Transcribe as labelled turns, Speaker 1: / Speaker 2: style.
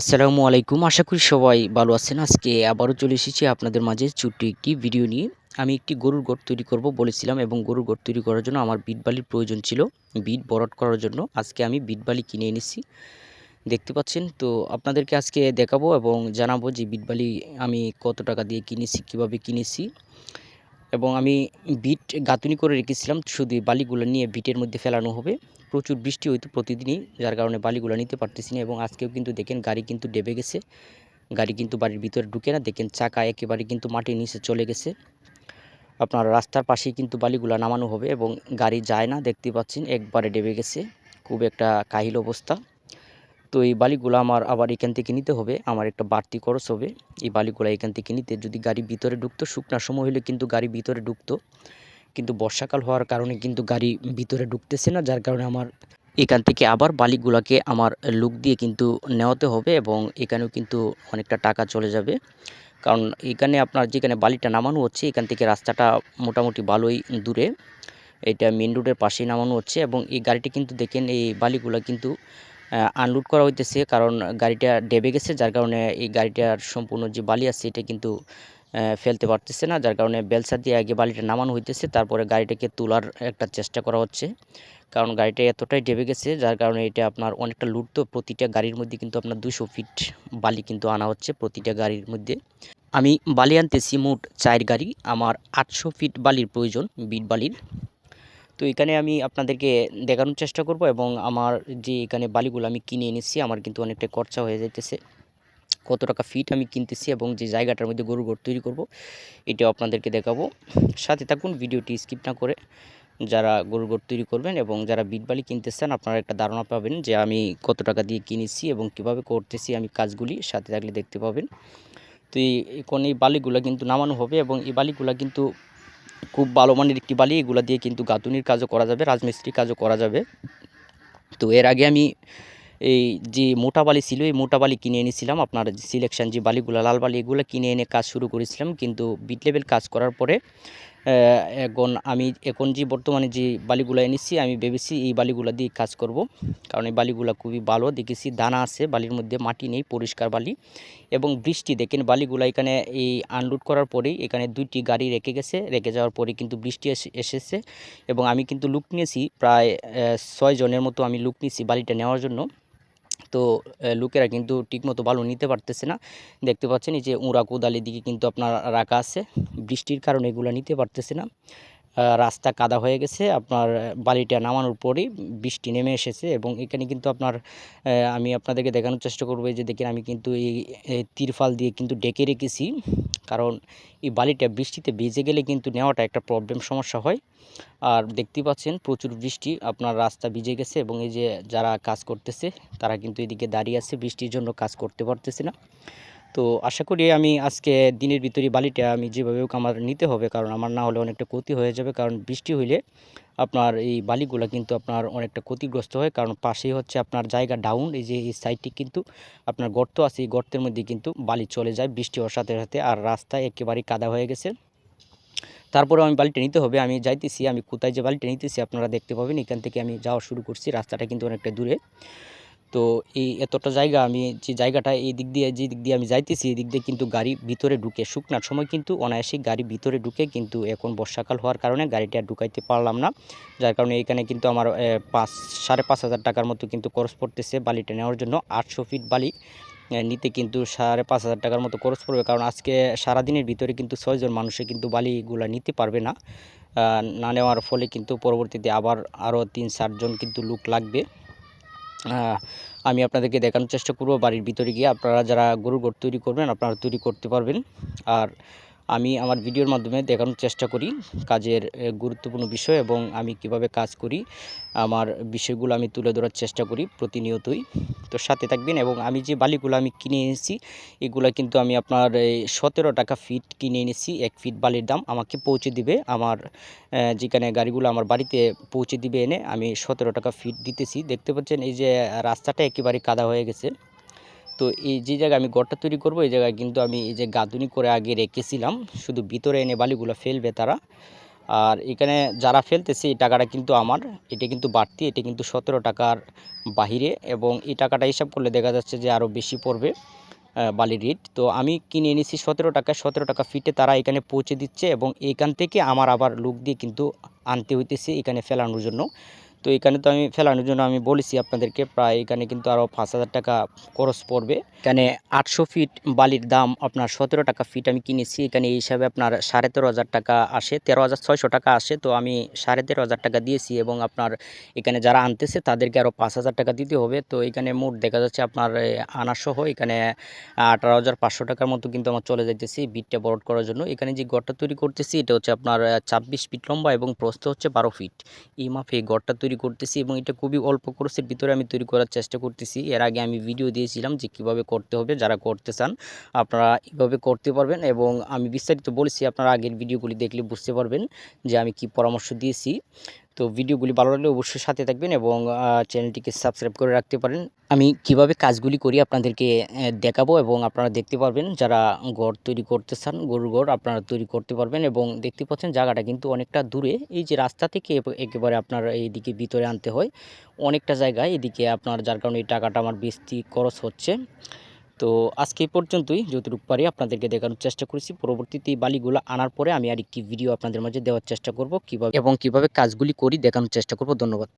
Speaker 1: আসসালামু আলাইকুম। আশা করি সবাই ভালো আছেন। আজকে আবারও চলে এসেছি আপনাদের মাঝে ছোট্ট একটি ভিডিও নিয়ে। আমি একটি গরুর গড় তৈরি করব বলেছিলাম এবং গরুর গড় তৈরি করার জন্য আমার বিট বালির প্রয়োজন ছিল বিট বরট করার জন্য। আজকে আমি বিট বালি কিনে এনেছি। দেখতে পাচ্ছেন? তো আপনাদেরকে আজকে দেখাবো এবং জানাব যে বিট বালি আমি কত টাকা দিয়ে কিনেছি, কীভাবে কিনেছি। এবং আমি বিট গাঁথুনি করে রেখেছিলাম, শুধু বালিগুলো নিয়ে বিটের মধ্যে ফেলানো হবে। প্রচুর বৃষ্টি হইতো প্রতিদিনই, যার কারণে বালিগুলো নিতে পারতেছি না এবং আজকেও কিন্তু দেখেন গাড়ি কিন্তু ডেবে গেছে। গাড়ি কিন্তু বাড়ির ভিতরে ঢুকে না, দেখেন চাকা একেবারে কিন্তু মাটির নিচে চলে গেছে। আপনার রাস্তার পাশেই কিন্তু বালিগুলো নামানো হবে এবং গাড়ি যায় না, দেখতে পাচ্ছেন, একবারে ডেবে গেছে। খুব একটা কাহিল অবস্থা। তো এই বালিগুলো আমার আবার এখান থেকে নিতে হবে। আমার একটা বাড়তি খরচ হবে। এই বালিগুলো এখান থেকে নিতে যদি গাড়ি ভিতরে ঢুকতো শুকনার সময় হলে কিন্তু গাড়ি ভিতরে ঢুকতো। কিন্তু বর্ষাকাল হওয়ার কারণে কিন্তু গাড়ি ভিতরে ঢুকতেছে না। যার কারণে আমার এখান থেকে আবার বালিগুলাকে আমার লুক দিয়ে কিন্তু নেওয়াতে হবে এবং এখানেও কিন্তু অনেকটা টাকা চলে যাবে। কারণ এখানে আপনার যেখানে বালিটা নামানো হচ্ছে, এখান থেকে রাস্তাটা মোটামুটি ভালোই দূরে। এটা মেন রোডের পাশেই নামানো হচ্ছে এবং এই গাড়িটি কিন্তু দেখেন, এই বালিগুলা কিন্তু আনলোড করা হইতেছে, কারণ গাড়িটা ডেবে গেছে, যার কারণে এই গাড়িটার সম্পূর্ণ যে বালি আছে, এটা কিন্তু ফেলতে পারতেছে না, যার কারণে বেলসা দিয়ে আগে বালিটা নামানো হইতেছে, তারপরে গাড়িটাকে তোলার একটা চেষ্টা করা হচ্ছে। কারণ গাড়িটা এতটাই ডেবে গেছে, যার কারণে এটা আপনার অনেকটা লুট তো প্রতিটা গাড়ির মধ্যে কিন্তু আপনার দুশো ফিট বালি কিন্তু আনা হচ্ছে প্রতিটা গাড়ির মধ্যে। আমি বালি আনতেছি মোট চার গাড়ি, আমার আটশো ফিট বালির প্রয়োজন, বিট বালির। তো এখানে আমি আপনাদেরকে দেখানোর চেষ্টা করব এবং আমার যে এখানে বালিগুলো আমি কিনে এনেছি, আমার কিন্তু অনেকটা খরচা হয়ে যাইতেছে। কত টাকা ফিট আমি কিনতেছি এবং যে জায়গাটার মধ্যে গরু ঘর তৈরি করব, এটাও আপনাদেরকে দেখাবো। সাথে থাকুন, ভিডিওটি স্কিপ না করে যারা গরু ঘর তৈরি করবেন এবং যারা বিট বালি কিনতে চান আপনারা একটা ধারণা পাবেন যে আমি কত টাকা দিয়ে কিনেছি এবং কীভাবে করতেছি আমি কাজগুলি, সাথে থাকলে দেখতে পাবেন। তো এখন এই বালিগুলো কিন্তু নামানো হবে এবং এই বালিগুলো কিন্তু খুব ভালো মানের একটি বালি, এগুলো দিয়ে কিন্তু গাঁথুনির কাজও করা যাবে রাজমিস্ত্রির কাজও করা যাবে। তো এর আগে আমি এই যে মোটা বালি ছিল, এই মোটা বালি কিনে এনেছিলাম। আপনার সিলেকশন যে বালিগুলো, লাল বালি, এগুলো কিনে এনে কাজ শুরু করেছিলাম। কিন্তু বিট লেভেল কাজ করার পরে এখন আমি এখন যে বর্তমানে যে বালিগুলো এনেছি, আমি ভেবেছি এই বালিগুলো দিয়ে কাজ করব। কারণ এই বালিগুলো খুবই ভালো। দেখেছি দানা আছে, বালির মধ্যে মাটি নেই, পরিষ্কার বালি। এবং বৃষ্টি, দেখেন বালিগুলো এখানে এই আনলোড করার পরেই এখানে দুইটি গাড়ি রেখে গেছে। রেখে যাওয়ার পরে কিন্তু বৃষ্টি এসেছে। এবং আমি কিন্তু লুক নিয়েছি, প্রায় ছয় জনের মতো আমি লুক নিয়েছি বালিটা নেওয়ার জন্য। তো লোকেরা কিন্তু ঠিকমতো ভালো নিতে পারতেছে না। দেখতে পাচ্ছেন এই যে উঁড়া কোদালের দিকে কিন্তু আপনার রাখা আছে। বৃষ্টির কারণে এগুলো নিতে পারতেছে না। রাস্তা কাদা হয়ে গেছে। আপনার বালিটা নামানোর পরেই বৃষ্টি নেমে এসেছে এবং এখানে কিন্তু আপনার আমি আপনাদেরকে দেখানোর চেষ্টা করব। যে দেখেন আমি কিন্তু এই তিরফাল দিয়ে কিন্তু ডেকে রেখেছি। কারণ এই বালিটা বৃষ্টিতে ভিজে গেলে কিন্তু নেওয়াটা একটা প্রবলেম সমস্যা হয়। আর দেখতে পাচ্ছেন প্রচুর বৃষ্টি, আপনার রাস্তা ভিজে গেছে এবং এই যে যারা কাজ করতেছে, তারা কিন্তু এদিকে দাঁড়িয়ে আছে, বৃষ্টির জন্য কাজ করতে পারতেছে না। তো আশা করি আমি আজকে দিনের ভিতরে বালিটা আমি যেভাবে হোক আমার নিতে হবে, কারণ আমার না হলে অনেকটা ক্ষতি হয়ে যাবে, কারণ বৃষ্টি হইলে আপনার এই বালিগুলো কিন্তু আপনার অনেকটা ক্ষতিগ্রস্ত হয়, কারণ পাশেই হচ্ছে আপনার জায়গা ডাউন এই যে এই সাইডটি কিন্তু আপনার গর্ত আছে, এই গর্তের মধ্যে কিন্তু বালি চলে যায় বৃষ্টি হওয়ার সাথে সাথে, আর রাস্তায় একেবারেই কাদা হয়ে গেছে। তারপরে আমি বালিটা নিতে হবে, আমি যাইতেছি, আমি কোথায় যে বালিটা নিতেছি আপনারা দেখতে পাবেন, এখান থেকে আমি যাওয়া শুরু করছি, রাস্তাটা কিন্তু অনেকটা দূরে। তো এই এতটা জায়গা আমি যে জায়গাটা এই দিক দিয়ে, যে দিক দিয়ে আমি যাইতেছি, এই দিক দিয়ে কিন্তু গাড়ি ভিতরে ঢুকে, শুকনার সময় কিন্তু অনায়াসেই গাড়ি ভিতরে ঢুকে কিন্তু এখন বর্ষাকাল হওয়ার কারণে গাড়িটা আর ঢুকাইতে পারলাম না। যার কারণে এখানে কিন্তু আমার পাঁচ, সাড়ে পাঁচ হাজার টাকার মতো কিন্তু খরচ পড়তেছে বালিটা নেওয়ার জন্য। আটশো ফিট বালি নিতে কিন্তু সাড়ে পাঁচ হাজার টাকার মতো খরচ পড়বে। কারণ আজকে সারাদিনের ভিতরে কিন্তু ছয়জন মানুষে কিন্তু বালিগুলা নিতে পারবে না। না নেওয়ার ফলে কিন্তু পরবর্তীতে আবার আরও তিন, চারজন কিন্তু লোক লাগবে। আমি আপনাদেরকে দেখানোর চেষ্টা করব। বাড়ির ভিতরে গিয়ে আপনারা যারা গরুর ঘর তৈরি করবেন, আপনারা তৈরি করতে পারবেন। আর আমি আমার ভিডিওর মাধ্যমে দেখানোর চেষ্টা করি কাজের গুরুত্বপূর্ণ বিষয় এবং আমি কীভাবে কাজ করি, আমার বিষয়গুলো আমি তুলে ধরার চেষ্টা করি প্রতিনিয়তই। তো সাথে থাকবেন এবং আমি যে বালিগুলো আমি কিনে এনেছি, এগুলো কিন্তু আমি আপনার সতেরো টাকা ফিট কিনে এনেছি, এক ফিট বালির দাম আমাকে পৌঁছে দিবে আমার যেখানে গাড়িগুলো আমার বাড়িতে পৌঁছে দিবে এনে আমি সতেরো টাকা ফিট দিতেছি। দেখতে পাচ্ছেন এই যে রাস্তাটা একেবারে কাদা হয়ে গেছে। তো এই যে জায়গায় আমি গড়টা তৈরি করব, এই জায়গায় কিন্তু আমি এই যে গাঁদুনি করে আগে রেখেছিলাম। শুধু ভিতরে এনে বালিগুলো ফেলবে তারা। আর এখানে যারা ফেলতেছে, এই টাকাটা কিন্তু আমার। এটা কিন্তু বাড়তি, এটা কিন্তু সতেরো টাকার বাহিরে। এবং এই টাকাটা হিসাব করলে দেখা যাচ্ছে যে আরও বেশি পড়বে বালির রেট। তো আমি কিনে এনেছি সতেরো টাকা সতেরো টাকা ফিটে তারা এখানে পৌঁছে দিচ্ছে এবং এইখান থেকে আমার আবার লোক দিয়ে কিন্তু আনতে হইতেছে এখানে ফেলানোর জন্য। তো এখানে তো আমি ফেলানোর জন্য আমি বলেছি আপনাদেরকে, প্রায় এখানে কিন্তু আরও পাঁচ হাজার টাকা খরচ পড়বে। এখানে আটশো ফিট বালির দাম আপনার সতেরো টাকা ফিট আমি কিনেছি। এখানে এই হিসাবে আপনার সাড়ে তেরো হাজার টাকা আসে, তেরো হাজার ছয়শো টাকা আসে। তো আমি সাড়ে তেরো হাজার টাকা দিয়েছি এবং আপনার এখানে যারা আনতেছে তাদেরকে আরও পাঁচ হাজার টাকা দিতে হবে। তো এখানে মোট দেখা যাচ্ছে আপনার আনাসহ এখানে আঠারো হাজার পাঁচশো টাকার মতো কিন্তু আমার চলে যাইতেছি বিটটা বরট করার জন্য। এখানে যে গড়টা তৈরি করতেছি এটা হচ্ছে আপনার ছাব্বিশ ফিট লম্বা এবং প্রস্থ হচ্ছে বারো ফিট। এই মাপে গড়টা তৈরি করতেছি এবং এটা খুবই অল্প খরচের ভিতরে আমি তৈরি করার চেষ্টা করতেছি। এর আগে আমি ভিডিও দিয়েছিলাম যে কীভাবে করতে হবে, যারা করতে চান আপনারা এভাবে করতে পারবেন এবং আমি বিস্তারিত বলেছি, আপনারা আগের ভিডিওগুলি দেখলে বুঝতে পারবেন যে আমি কি পরামর্শ দিয়েছি। তো ভিডিওগুলি ভালো লাগলে অবশ্যই সাথে থাকবেন এবং চ্যানেলটিকে সাবস্ক্রাইব করে রাখতে পারেন। আমি কীভাবে কাজগুলি করি আপনাদেরকে দেখাবো এবং আপনারা দেখতে পারবেন যারা ঘর তৈরি করতে চান, গরুর ঘর আপনারা তৈরি করতে পারবেন এবং দেখতে পাচ্ছেন জায়গাটা কিন্তু অনেকটা দূরে। এই যে রাস্তা থেকে একেবারে আপনার এইদিকে ভিতরে আনতে হয়, অনেকটা জায়গায় এদিকে আপনার যার কারণে এই টাকাটা আমার বেশি খরচ হচ্ছে। তো আজকে পর্যন্তই। যতটুকু পারি আপনাদেরকে দেখানোর চেষ্টা করেছি। পরবর্তীতে এই বালিগুলো আনার পরে আমি আর একটি ভিডিও আপনাদের মাঝে দেওয়ার চেষ্টা করব। কীভাবে এবং কীভাবে কাজগুলি করি দেখানোর চেষ্টা করব। ধন্যবাদ।